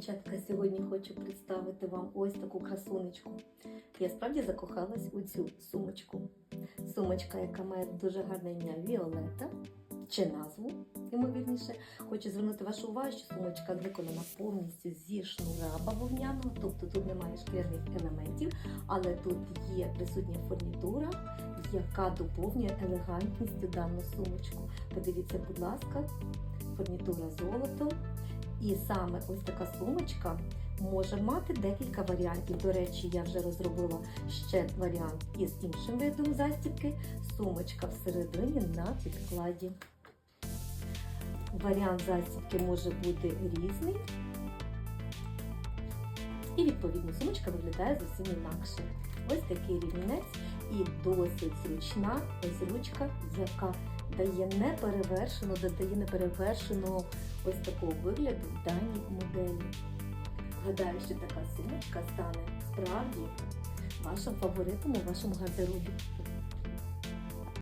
дівчатка, сьогодні хочу представити вам ось таку красунечку. Я справді закохалась у цю сумочку. Сумочка, яка має дуже гарне ім'я Віолета чи назву, ймовірніше. Хочу звернути вашу увагу, що сумочка виконана повністю зі шнура бавовняного, тобто тут немає шкірних елементів, але тут є присутня фурнітура, яка доповнює елегантністю дану сумочку. Подивіться, будь ласка, фурнітура золотом. І саме ось така сумочка може мати декілька варіантів. До речі, я вже розробила ще варіант із іншим видом застібки. Сумочка всередині на підкладі. Варіант застібки може бути різний. І відповідно сумочка виглядає зовсім інакше. Ось такий рівнець і досить зручна ось ручка, яка дає неперевершено, додає неперевершеного ось такого вигляду даній моделі. Гадаю, що така сумочка стане справді вашим фаворитом у вашому гардеробі.